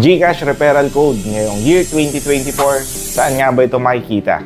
GCash referral code ngayong year 2024. Saan nga ba ito makikita?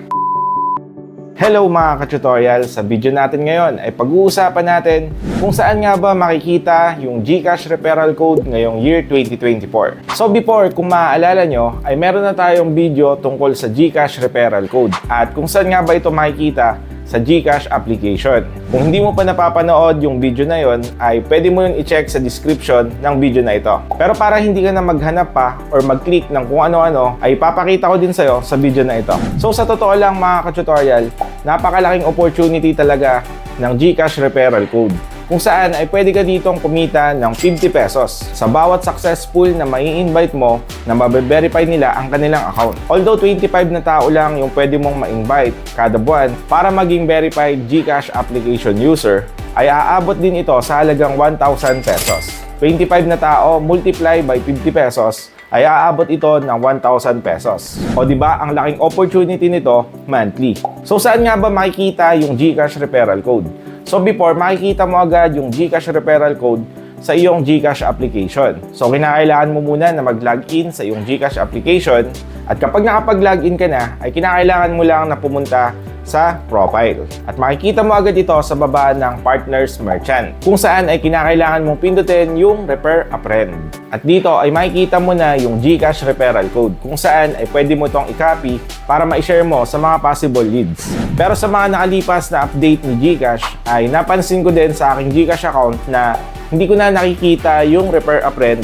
Hello mga ka-tutorial! Sa video natin ngayon ay pag-uusapan natin kung saan nga ba makikita yung GCash referral code ngayong year 2024. So before, kung maaalala nyo, ay meron na tayong video tungkol sa GCash referral code at kung saan nga ba ito makikita sa GCash application. Kung hindi mo pa napapanood yung video na yon, ay pwede mo yung i-check sa description ng video na ito. Pero para hindi ka na maghanap pa or mag-click ng kung ano-ano, ay papakita ko din sa'yo sa video na ito. So sa totoo lang mga ka-tutorial, napakalaking opportunity talaga ng GCash referral code kung saan ay pwede ka ditong kumita ng 50 pesos sa bawat successful na mai-invite mo na mabe-verify nila ang kanilang account. Although 25 na tao lang yung pwede mong ma-invite kada buwan para maging verified GCash application user, ay aabot din ito sa halagang 1,000 pesos. 25 na tao multiply by 50 pesos ay aabot ito ng 1,000 pesos. O di ba ang laking opportunity nito monthly. So saan nga ba makikita yung GCash referral code? So before, makikita mo agad yung GCash referral code sa iyong GCash application. So kinakailangan mo muna na mag-login sa iyong GCash application at kapag nakapag-login ka na, ay kinakailangan mo lang na pumunta sa profile. At makikita mo agad ito sa baba ng Partners Merchant kung saan ay kinakailangan mong pindutin yung Refer a Friend. At dito ay makikita mo na yung GCash referral code kung saan ay pwede mo itong i-copy para ma-share mo sa mga possible leads. Pero sa mga nakalipas na update ni GCash ay napansin ko din sa aking GCash account na hindi ko na nakikita yung Refer a Friend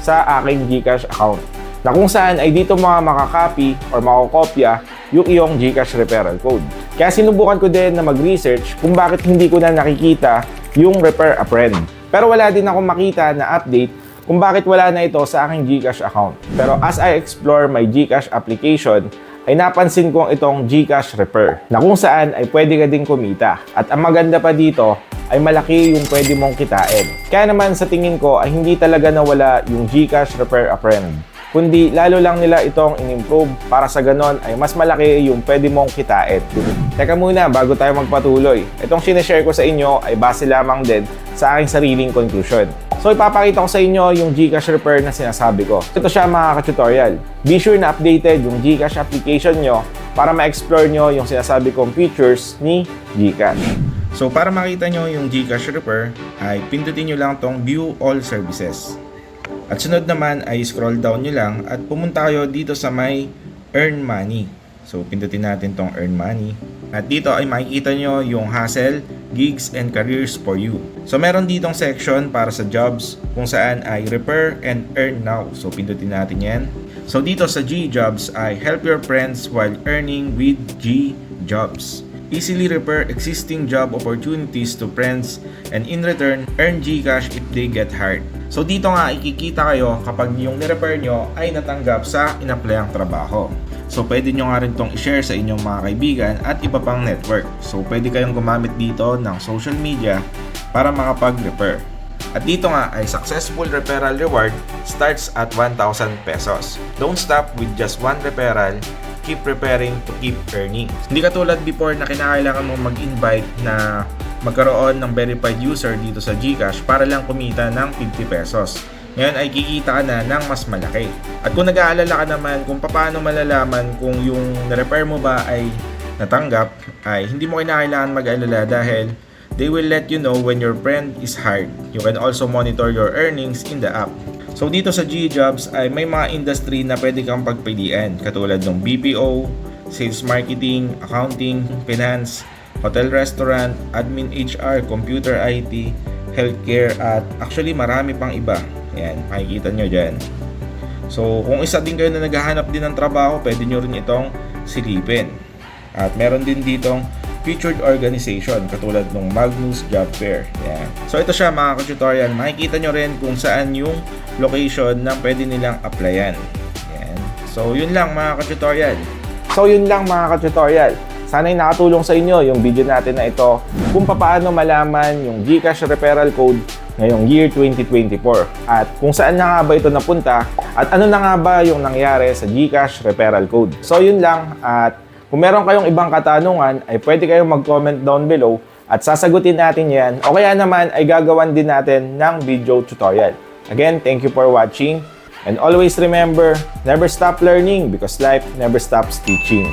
sa aking GCash account na kung saan ay dito mga makakopy or makakopya yung iyong GCash referral code. Kaya sinubukan ko din na mag-research kung bakit hindi ko na nakikita yung refer a friend. Pero wala din ako makita na update kung bakit wala na ito sa aking GCash account. Pero as I explore my GCash application, ay napansin kong itong GCash Refer na kung saan ay pwede ka din kumita. At ang maganda pa dito ay malaki yung pwede mong kitain. Kaya naman sa tingin ko ay hindi talaga nawala yung GCash Refer a Friend kundi lalo lang nila itong in-improve para sa ganon ay mas malaki yung pwede mong kitain. Teka muna, bago tayo magpatuloy, itong sineshare ko sa inyo ay base lamang din sa aking sariling conclusion. So ipapakita ko sa inyo yung GCash Repair na sinasabi ko. Ito siya mga ka-tutorial. Be sure na updated yung GCash application nyo para ma-explore nyo yung sinasabi kong features ni GCash. So para makita nyo yung GCash Repair ay pindutin nyo lang tong View All Services. At sunod naman ay scroll down nyo lang at pumunta kayo dito sa may Earn Money. So pindutin natin tong Earn Money. At dito ay makikita nyo yung hustle, gigs, and careers for you. So meron ditong section para sa jobs kung saan ay repair and earn now. So pindutin natin yan. So dito sa G Jobs ay help your friends while earning with G Jobs. Easily repair existing job opportunities to friends and in return earn Gcash if they get hired. So dito nga ikikita kayo kapag yung nirepair nyo ay natanggap sa inaplayang trabaho. So pwede nyo nga rin tong i-share sa inyong mga kaibigan at iba pang network. So pwede kayong gumamit dito ng social media para makapag-repair. At dito nga ay successful referral reward starts at 1,000 pesos. Don't stop with just one referral keep preparing to keep earning. Hindi katulad before na kinakailangan mong mag-invite na magkaroon ng verified user dito sa GCash para lang kumita ng 50 pesos. Ngayon ay kikita ka na ng mas malaki. At kung nag-aalala ka naman kung paano malalaman kung yung na-repair mo ba ay natanggap, ay hindi mo kinakailangan mag-alala dahil they will let you know when your friend is hired. You can also monitor your earnings in the app. So dito sa G-Jobs ay may mga industry na pwede kang pagpilian katulad ng BPO, sales marketing, accounting, finance, hotel restaurant, admin HR, computer IT, healthcare at actually marami pang iba. Ayan, makikita nyo dyan. So kung isa din kayo na naghahanap din ng trabaho, pwede nyo rin itong silipin. At meron din ditong featured organization katulad ng Magnus Job Fair. Yan. So ito siya mga ka-tutorial. Makikita nyo rin kung saan yung location na pwede nilang applyan. Yan. So yun lang mga ka-tutorial. So yun lang mga ka-tutorial. Sana'y nakatulong sa inyo yung video natin na ito kung paano malaman yung GCash referral code ngayong year 2024 at kung saan na nga ba ito napunta at ano na nga ba yung nangyari sa GCash referral code. So yun lang at kung meron kayong ibang katanungan ay pwede kayong mag-comment down below at sasagutin natin yan o kaya naman ay gagawan din natin ng video tutorial. Again, thank you for watching And always remember, never stop learning because life never stops teaching.